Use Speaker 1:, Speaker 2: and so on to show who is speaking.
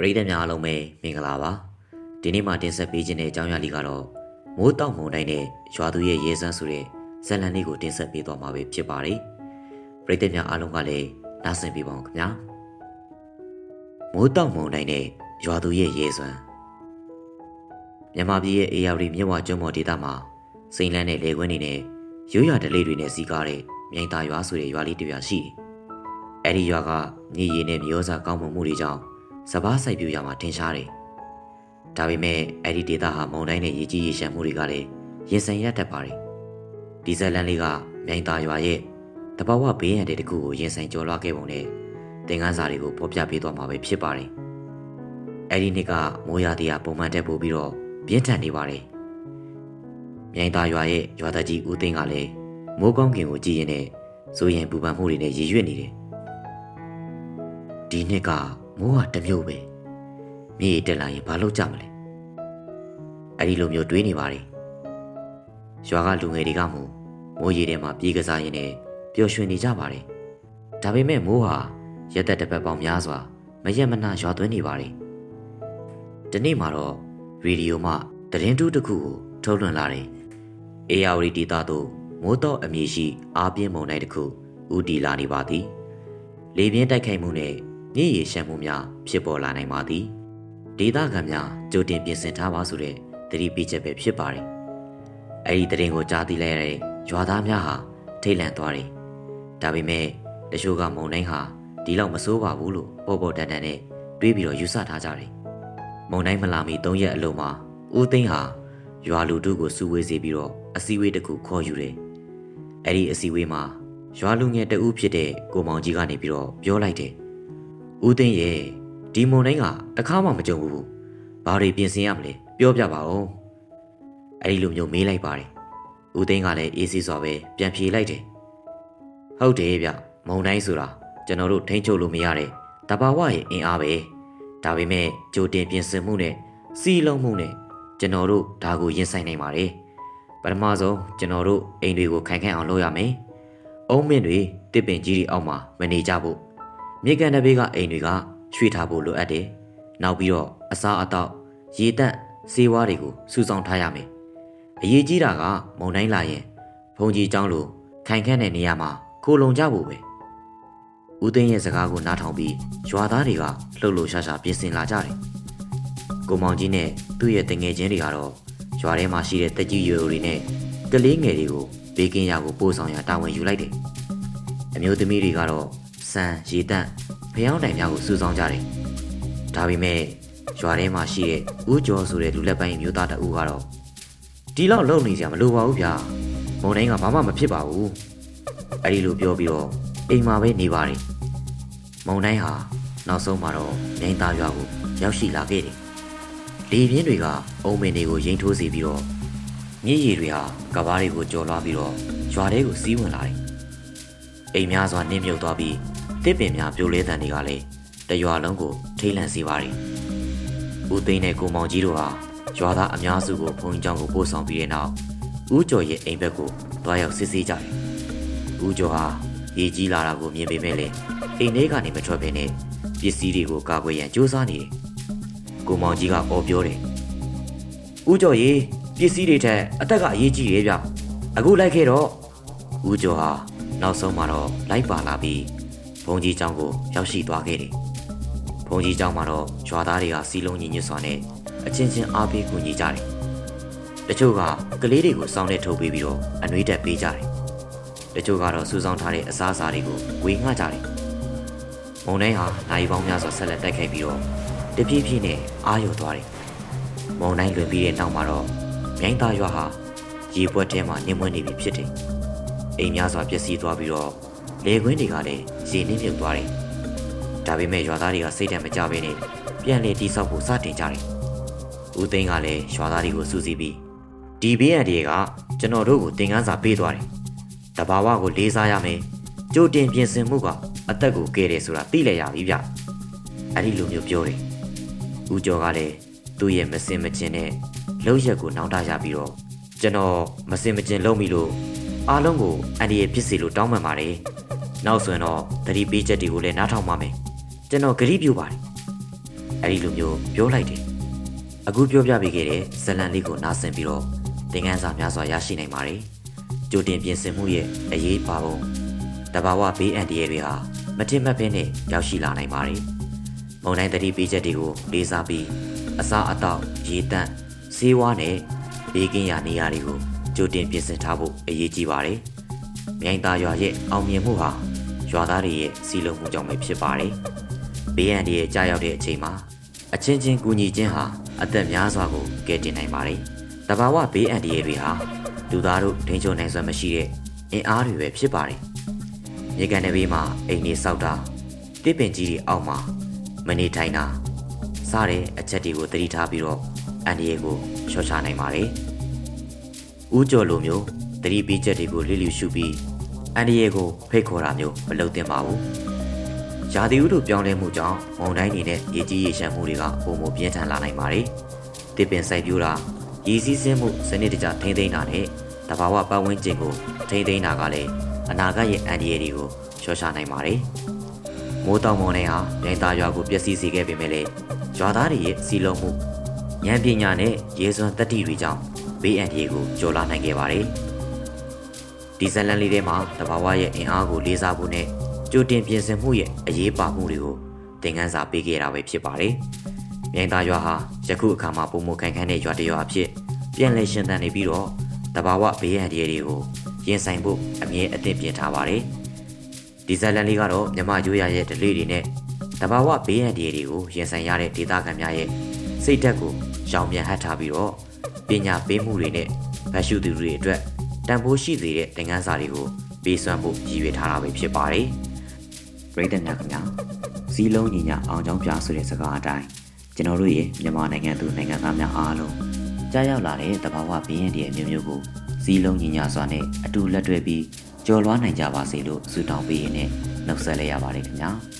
Speaker 1: ပရိသတ်များအားလုံးပဲမင်္ဂလာပါဒီနေ့မှတင်ဆက်ပေးခြင်းတဲ့အကြောင်းအရာလေးကတော့မိုးတောက်မုန်တိုင်းနဲ့ရွာသူရဲ့ရဲစန်းဆိုတဲ့ဇက်လန်လေးကိုတင်ဆက်ပေးသွားမှာပဲဖြစ်ပါတယ်ပရိသတ်များအားလုံးကလည်းနားဆင်ပေးပါဦးခင်ဗျာမိုးတောက်မုန်တိုင်းနဲ့ရွာသူရဲ့ရဲစွမ်းမြန်မာပြည်ရဲ့အေယာဝတီမြစ်ဝကျွန်းပေါ်ဒေသမှာစိန်လန်းတဲ့လေကွင်းတွေနဲ့ရိုးရာဓလေတွေနဲ့စီးကားတဲ့မြိုင်သာရွာဆိုတဲ့ရွာလေးတစ်ရွာရှိတယ်။အဲဒီရွာကမြေရည်နဲ့မြေဩဇာကောင်းမွန်မှုတွေကြောင့် စပားစိုက်ပျိုးရမှာထင်ရှားတယ်။ဒါပေမဲ့အဲ့ဒီဒေသဟာမုန်တိုင်းနဲ့ရေကြီးရေရှမ်းမှုတွေကလည်းရင်ဆိုင်ရတတ်ပါတယ်။ဒီဇက်လန်လေးကမြိုင်သာရွာရဲ့တဘာဝဘေးရန်တဲ့တကူကိုရင်ဆိုင်ကျော်လွှားခဲ့ပုံနဲ့သင်ခန်းစာတွေကိုဖော်ပြပေးသွားမှာပဲဖြစ်ပါတယ်။အဲ့ဒီနေ့ကမိုးရာသီကပုံမှန်တက်ပို့ပြီးတော့ပြင်းထန်နေပါတယ်။မြိုင်သာရွာရဲ့ရွာသားကြီးဦးသိန်းကလည်းမိုးကောင်းကင်ကိုကြည်ရင်နဲ့ဇိုးရင်ပူပန်မှုတွေနဲ့ရည်ရွက်နေတယ်။ဒီနှစ်က မိုးကတစ်မျိုးပဲ။မြေတက်လာရင်ဘာလုပ်ကြမလဲ။အဲ့ဒီလိုမျိုးတွေးနေပါတယ်။ရွာကလူငယ်တွေကမှမိုးရေထဲမှာပြေးကစားရင်းနဲ့ပျော်ရွှင်နေကြပါတယ်။ဒါပေမဲ့မိုးဟာရက်သက်တစ်ပတ်ပေါင်းများစွာမရက်မနာရွာသွင်းနေပါတယ်။ဒီနေ့မှာတော့ရေဒီယိုမှသတင်းတူးတစ်ခုကိုထုတ်လွှင့်လာတယ်။ ARD ဒေတာတို့မိုးတော့အမည်ရှိအားပြင်းမုန်တိုင်းတစ်ခုဦးတည်လာနေပါသည်။လေပြင်းတိုက်ခိုက်မှုနဲ့ မြစ်ရေရှမ်းမှုများဖြစ်ပေါ်လာနိုင်ပါသည်။ဒေသခံများကြိုတင်ပြင်ဆင်ထားပါဆိုတဲ့သတိပေးချက်ပဲဖြစ်ပါတယ်။အဲဒီသတင်းကိုကြားသိလိုက်ရတဲ့ရွာသားများဟာထိတ်လန့်သွားတယ်။ဒါပေမဲ့တချို့ကမုန်တိုင်းဟာဒီလောက်မဆိုးပါဘူးလို့ပေါ်ပေါ်တန်တန်နဲ့တွေးပြီးတော့ယူဆထားကြတယ်။မုန်တိုင်းမလာမီ၃ရက်အလိုမှာဦးသိန်းဟာရွာလူတို့ကိုစုဝေးစေပြီးတော့အစည်းအဝေးတစ်ခုခေါ်ယူတယ်။အဲ့ဒီအစည်းအဝေးမှာရွာလူငယ်တဦးဖြစ်တဲ့ကိုမောင်ကြီးကနေပြီးတော့ပြောလိုက်တယ်။ ဦးသိန်းရဲ့ဒီမုန်တိုင်းကတခါမှမကြုံဘူး။ဘာတွေပြင်ဆင်ရမလဲပြောပြပါဦး။အဲ့ဒီလိုမျိုးမေးလိုက်ပါတယ်။ဦးသိန်းကလည်းအေးဆေးစွာပဲပြန်ဖြေလိုက်တယ်။ဟုတ်တယ်ဗျမုန်တိုင်းဆိုတာကျွန်တော်တို့ထိန်းချုပ်လို့မရတဲ့တဘာဝရဲ့အင်အားပဲ။ဒါပေမဲ့ကြိုတင်ပြင်ဆင်မှုနဲ့စီလုံးမှုနဲ့ကျွန်တော်တို့ဒါကိုရင်ဆိုင်နိုင်ပါတယ်။ပထမဆုံးကျွန်တော်တို့အိမ်တွေကိုခိုင်ခိုင်အောင်လုပ်ရမယ်။အုံးမင်းတွေတစ်ပင်ကြီးတွေအောက်မှာမနေကြဖို့ မြေကန်တစ်ဘေးကအိမ်တွေကရွှေ့ထားဖို့လိုအပ်တယ်။နောက်ပြီးတော့အစာအသောက်၊ရေတန့်၊ဈေးဝါးတွေကိုစုဆောင်ထားရမယ်။အရေးကြီးတာကမုံတိုင်းလာရင်ဘုံကြီးကျောင်းလိုခိုင်ခန့်တဲ့နေရာမှာခိုလုံကြဖို့ပဲ။ဦးသိန်းရဲ့စကားကိုနားထောင်ပြီးရွာသားတွေကလှုပ်လှုပ်ရှားရှားပြင်ဆင်လာကြတယ်။ကိုမောင်ကြီးနဲ့သူ့ရဲ့တငယ်ချင်းတွေကတော့ရွာထဲမှာရှိတဲ့တက်ကြီးရိုတွေနဲ့ကလေးငယ်တွေကိုဘေးကင်းရာကိုပို့ဆောင်ရာတာဝန်ယူလိုက်တယ်။အမျိုးသမီးတွေကတော့ စံရေတန့်ဖျောင်းတိုင်များကိုစုဆောင်းကြတယ်။ဒါပေမဲ့ရွာထဲမှာရှိတဲ့ဦးကျော်ဆိုတဲ့လူလက်ပိုင်းမျိုးသားတအူးကတော့ဒီလောက်လုံနေကြမလိုပါဘူးဗျာ။မုံတိုင်းကဘာမှမဖြစ်ပါဘူး။အဲဒီလိုပြောပြီးတော့အိမ်မှာပဲနေပါတယ်။မုံတိုင်းဟာနောက်ဆုံးမှာတော့နိုင်သားရွာကိုရောက်ရှိလာခဲ့တယ်။လေပြင်းတွေကအုံမင်တွေကိုရင်ထိုးစေပြီးတော့မြစ်ရည်တွေဟာကဘားတွေကိုကျော်လွှားပြီးတော့ရွာထဲကိုစီးဝင်လာတယ်။ အိမ်များစွာနင်းမြုပ်သွားပြီးတစ်ပင်များပြိုလဲတန်တွေကလည်းတရွာလုံးကိုထိတ်လန့်စေပါတယ်။ဦးသိန်းနဲ့ကိုမောင်ကြီးတို့ဟာရွာသားအများစုကိုဘုံကြောင်ကိုပို့ဆောင်ပြီးတဲ့နောက်ဦးကျော်ရဲ့အိမ်ဘက်ကိုတွားရောက်စစ်ဆေးကြတယ်။ဦးကျော်ဟာရေကြီးလာတာကိုမြင်ပေမဲ့လည်းအိမ်ထဲကနေမထွက်ဘဲနဲ့ပစ္စည်းတွေကိုကာကွယ်ရန်ကြိုးစားနေတယ်။ကိုမောင်ကြီးကအော်ပြောတယ်။ဦးကျော်ရေပစ္စည်းတွေထက်အသက်ကအရေးကြီးတယ်ဗျ။အခုလိုက်ခဲ့တော့ဦးကျော်ဟာ နောက်ဆုံးမှာတော့လိုက်ပါလာပြီးဘုံကြီးကျောင်းကိုရောက်ရှိသွားခဲ့တယ်။ဘုံကြီးကျောင်းမှာတော့ရွာသားတွေကစီလုံးညီညွတ်စွာနဲ့အချင်းချင်းအားပေးကူညီကြတယ်။တချို့ကကလေးတွေကိုစောင်းနဲ့ထုတ်ပေးပြီးတော့အနှွေးတက်ပေးကြတယ်။တချို့ကတော့စူးစောင်းထားတဲ့အစားအစာတွေကိုဝေငှကြတယ်။မုံတိုင်းဟာနိုင်ပေါင်းများစွာဆက်လက်တိုက်ခိုက်ပြီးတော့တပြေးပြေးနဲ့အာရုံသွားတယ်။မုံတိုင်းလွင်ပြီးတဲ့နောက်မှာတော့မြိုင်းသားရွာဟာရေပွက်ထဲမှာနှင်းမွနေပြီဖြစ်တယ်။ အိမ်များစွာပျက်စီးသွားပြီးတော့လေကွင်းတွေကလည်းရေနှင်းမြုပ်သွားတယ်။ဒါပေမဲ့ရွာသားတွေကစိတ်ဓာတ်မကြဘဲနဲ့ပြန်လေတိဆောက်ဖို့စတင်ကြတယ်။ဦးသိန်းကလည်းရွာသားတွေကိုစူးစီးပြီးဒီဘေးရန်တွေကကျွန်တော်တို့ကိုသင်ခန်းစာပေးသွားတယ်။တဘာဝကိုလေးစားရမယ်။ကြိုတင်ပြင်ဆင်မှုကအသက်ကိုကယ်တယ်ဆိုတာသိလိုက်ရပြီဗျ။အဲ့ဒီလိုမျိုးပြောတယ်။ဦးကျော်ကလည်းသူ့ရဲ့မစင်မကျင်တဲ့လှုပ်ရက်ကိုနောင်တရပြီးတော့ကျွန်တော်မစင်မကျင်လုံးပြီလို့ အားလုံးကိုအန်ဒီရဲ့ဖြစ်စီလို့တောင်းပန်ပါတယ်။နောက်ဆိုရင်တော့သတိပေးချက်တွေကိုလည်းနားထောင်ပါမယ်။ကျွန်တော်ဂရုပြုပါတယ်။အဲ့ဒီလိုမျိုးပြောလိုက်တယ်အခုပြောပြပေးခဲ့တဲ့ဇလန်လေးကိုနားဆင်ပြီးတော့သင်ခန်းစာများစွာရရှိနိုင်ပါတယ်ကြိုတင်ပြင်ဆင်မှုရဲ့အရေးပါပုံတဘာဝဘေးအန္တရာယ်တွေဟာမထင်မှတ်ဘဲနဲ့ရောက်ရှိလာနိုင်ပါတယ်မုန်တိုင်းတတိပေးချက်တွေကိုလေးစားပြီးအစားအသောက်ရေတန့်ဆေးဝါးနဲ့ဘေးကင်းရာနေရာတွေကို ကြိုတင်ပြင်ဆင်ထားဖို့အရေးကြီးပါတယ်မြိုင်သားရွာရဲ့အောင်မြင်မှုဟာရွာသားတွေရဲ့စီလုံးမှုကြောင့်ပဲဖြစ်ပါတယ်ဘေးအန္တရာယ်ကြာရောက်တဲ့အချိန်မှာအချင်းချင်းကူညီခြင်းဟာအသက်များစွာကိုကယ်တင်နိုင်ပါတယ်တဘာဝဘေးအန္တရာယ်တွေဟာလူသားတို့ထိန်းချုပ်နိုင်စွမ်းမရှိတဲ့အင်အားတွေပဲဖြစ်ပါတယ်မြေကန်တဲ့ဘေးမှာအိမ်တွေစောက်တာတစ်ပင်ကြီးတွေအောက်မှာမနေထိုင်တာစတဲ့အချက်တွေကိုသတိထားပြီးတော့အန္တရာယ်ကိုလျှော့ချနိုင်ပါတယ် ဦးကျော်လိုမျိုးသတိပေးချက်တွေကိုလစ်လျူရှုပြီးအန္တရာယ်ကိုဖိတ်ခေါ်တာမျိုးမလုပ်သင့်ပါဘူးရာသီဥတုပြောင်းလဲမှုကြောင့်မုန်တိုင်းတွေနဲ့ရေကြီးရေရှမ်းမှုတွေကပုံမပြင်းထန်လာနိုင်ပါတယ်တစ်ပင်စိုက်ပျိုးတာရည်စည်းစင်းမှုစနစ်တကျထိမ့်သိမ်းတာနဲ့တဘာဝပတ်ဝန်းကျင်ကိုထိမ့်သိမ်းတာကလည်းအနာဂတ်ရဲ့အန္တရာယ်တွေကိုလျှော့ချနိုင်ပါတယ်။မိုးတောင်မုန်တိုင်းဟာမြိုင်သားရွာကိုပျက်စီးစေခဲ့ပေမဲ့လည်းရွာသားတွေရဲ့စီလုံးမှုဉာဏ်ပညာနဲ့ရေစွမ်းတတ္တိတွေကြောင့် ဘေးအန္တရာယ်ကိုကျော်လွှားနိုင်ခဲ့ပါတယ်။ဒီဇလန်လေးထဲမှာတဘာဝရဲ့အင်အားကိုလေးစားဖို့နဲ့ကြိုတင်ပြင်ဆင်မှုရဲ့အရေးပါမှုတွေကိုသင်ခန်းစာပေးခဲ့တာပဲဖြစ်ပါတယ်။မြိုင်သားရွာဟာယခုအခါမှာပုံမခိုင်ခန့်တဲ့ရွာတစ်ရွာအဖြစ်ပြန်လည်ရှင်သန်နေပြီးတော့တဘာဝဘေးအန္တရာယ်တွေကိုရင်ဆိုင်ဖို့အမြဲအသင့်ပြင်ထားပါတယ်။ဒီဇလန်လေးကတော့မြမကျိုးရရဲ့ဒလေးတွေနဲ့တဘာဝဘေးအန္တရာယ်တွေကိုရင်ဆိုင်ရတဲ့ဒေသခံများရဲ့စိတ်ဓာတ်ကိုရောင်ပြန်ဟပ်ထားပြီးတော့ ပညာပေးမှုတွေနဲ့ဗတ်ရှုသူတွေအတွက်တန်ဖိုးရှိစေတဲ့သင်ခန်းစာတွေကိုပေးစွမ်းဖို့ရည်ရွယ်ထားတာပဲဖြစ်ပါတယ်။ပြည်သက်များခင်ဗျာစီးလုံးညီညာအောင်ချောင်းပြဆိုတဲ့စကားအတိုင်းကျွန်တော်တို့ရဲ့မြန်မာနိုင်ငံသူနိုင်ငံသားများအားလုံးကြားရောက်လာတဲ့တဘာဝဘင်းရင်တည်းမျိုးမျိုးကိုစီးလုံးညီညာစွာနဲ့အတူလက်တွဲပြီးကြော်လွှားနိုင်ကြပါစေလို့ဆုတောင်းပေးရင်းနဲ့နှုတ်ဆက်လိုက်ရပါတယ်ခင်ဗျာ။